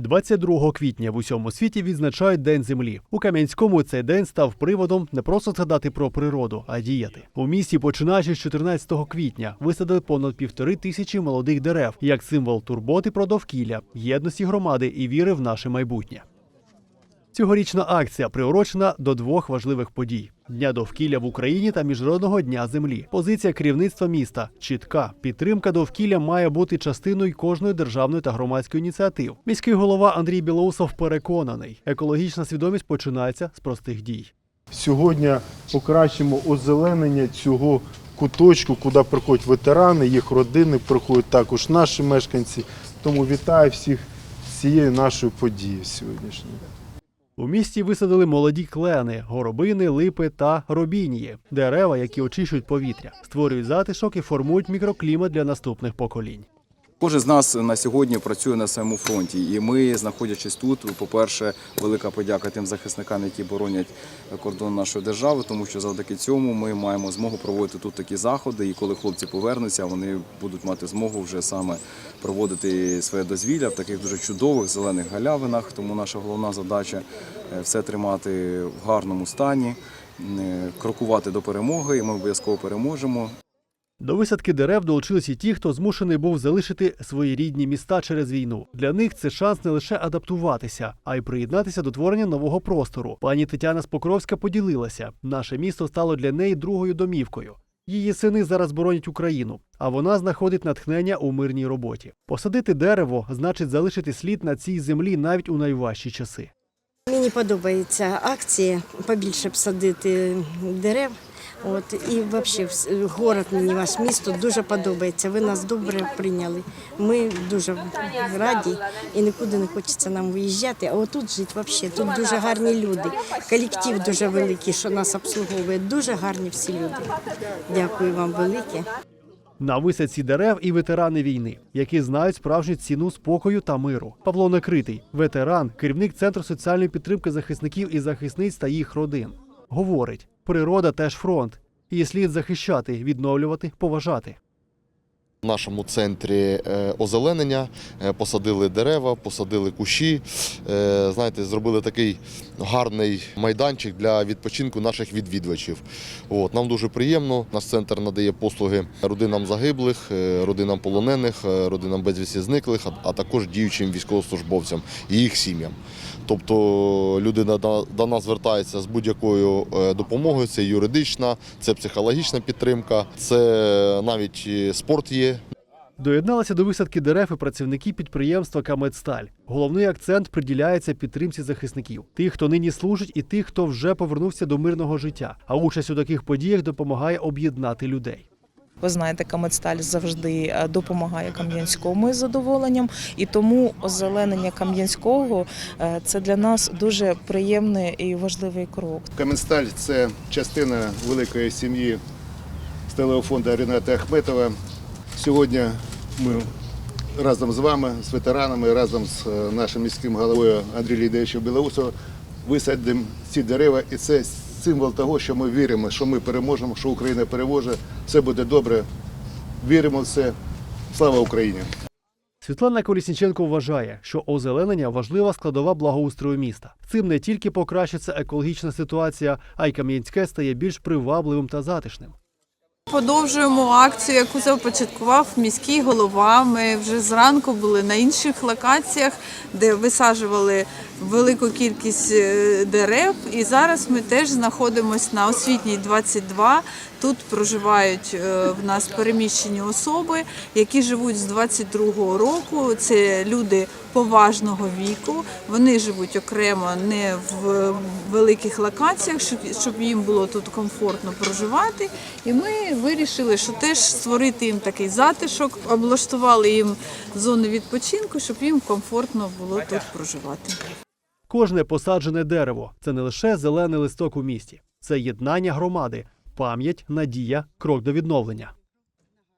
22 квітня в усьому світі відзначають День землі. У Кам'янському цей день став приводом не просто згадати про природу, а діяти. У місті, починаючи з 14 квітня, висадили понад півтори тисячі молодих дерев як символ турботи про довкілля, єдності громади і віри в наше майбутнє. Цьогорічна акція приурочена до двох важливих подій: Дня довкілля в Україні та Міжнародного дня землі. Позиція керівництва міста чітка. Підтримка довкілля має бути частиною кожної державної та громадської ініціатив. Міський голова Андрій Білоусов переконаний, екологічна свідомість починається з простих дій. Сьогодні покращимо озеленення цього куточку, куди приходять ветерани, їх родини, приходять також наші мешканці. Тому вітаю всіх з цією нашою подією сьогоднішньою. У місті висадили молоді клени, горобини, липи та робінії дерева, які очищують повітря, створюють затишок і формують мікроклімат для наступних поколінь. Кожен з нас на сьогодні працює на своєму фронті, і ми, знаходячись тут, по-перше, велика подяка тим захисникам, які боронять кордон нашої держави, тому що завдяки цьому ми маємо змогу проводити тут такі заходи. І коли хлопці повернуться, вони будуть мати змогу вже саме проводити своє дозвілля в таких дуже чудових зелених галявинах. Тому наша головна задача е, все тримати в гарному стані, е, крокувати до перемоги, і ми обов'язково переможемо. До висадки дерев долучились і ті, хто змушений був залишити свої рідні міста через війну. Для них це шанс не лише адаптуватися, а й приєднатися до творення нового простору. Пані Тетяна Спокровська поділилася: наше місто стало для неї другою домівкою. Її сини зараз боронять Україну, а вона знаходить натхнення у мирній роботі. Посадити дерево значить залишити слід на цій землі навіть у найважчі часи. Мені подобається акція побільше б садити дерев. От і взагалі город мені ваш місто дуже подобається. Ви нас добре прийняли. Ми дуже раді і нікуди не хочеться нам виїжджати. А отут жити взагалі. Тут дуже гарні люди. Колектив дуже великий, що нас обслуговує. Дуже гарні всі люди. Дякую вам велике. На висадці дерев і ветерани війни, які знають справжню ціну спокою та миру. Павло Некритий, ветеран, керівник центру соціальної підтримки захисників і захисниць та їх родин, говорить: природа теж фронт. Її слід захищати, відновлювати, поважати. В нашому центрі е, озеленення е, посадили дерева, посадили кущі. Е, Знаєте, зробили такий гарний майданчик для відпочинку наших відвідувачів. От, нам дуже приємно. Наш центр надає послуги родинам загиблих, родинам полонених, родинам безвісті зниклих, а також діючим військовослужбовцям і їх сім'ям. Тобто людина до, нас звертається з будь-якою е, допомогою. Це юридична, це психологічна підтримка, це навіть спорт є. Доєдналися до висадки дерев і працівники підприємства Камедсталь. Головний акцент приділяється підтримці захисників, тих, хто нині служить, і тих, хто вже повернувся до мирного життя. А участь у таких подіях допомагає об'єднати людей. Ви знаєте, Камецталь завжди е, допомагає Кам'янському із задоволенням, і тому озеленення Кам'янського е, це для нас дуже приємний і важливий крок. Каменсталь це частина великої сім'ї сталевого фонду Ріната Ахметова. Сьогодні ми разом з вами, з ветеранами, разом з е, нашим міським головою Андрієм Лідовичем Білоусовим висадимо ці дерева. І це символ того, що ми віримо, що ми переможемо, що Україна переможе, все буде добре. Віримо в це. Слава Україні! Світлана Колісніченко вважає, що озеленення важлива складова благоустрою міста. Цим не тільки покращиться екологічна ситуація, а й Кам'янське стає більш привабливим та затишним. Продовжуємо акцію, яку започаткував міський голова. Ми вже зранку були на інших локаціях, де висаджували велику кількість е, дерев. І зараз ми теж знаходимося на освітній 22. Тут проживають е, в нас переміщені особи, які живуть з 22-го року. Це люди поважного віку. Вони живуть окремо не в великих локаціях, щоб їм було тут комфортно проживати. І ми вирішили, що теж створити їм такий затишок, облаштували їм зони відпочинку, щоб їм комфортно було тут проживати. Кожне посаджене дерево це не лише зелений листок у місті, це єднання громади, пам'ять, надія, крок до відновлення.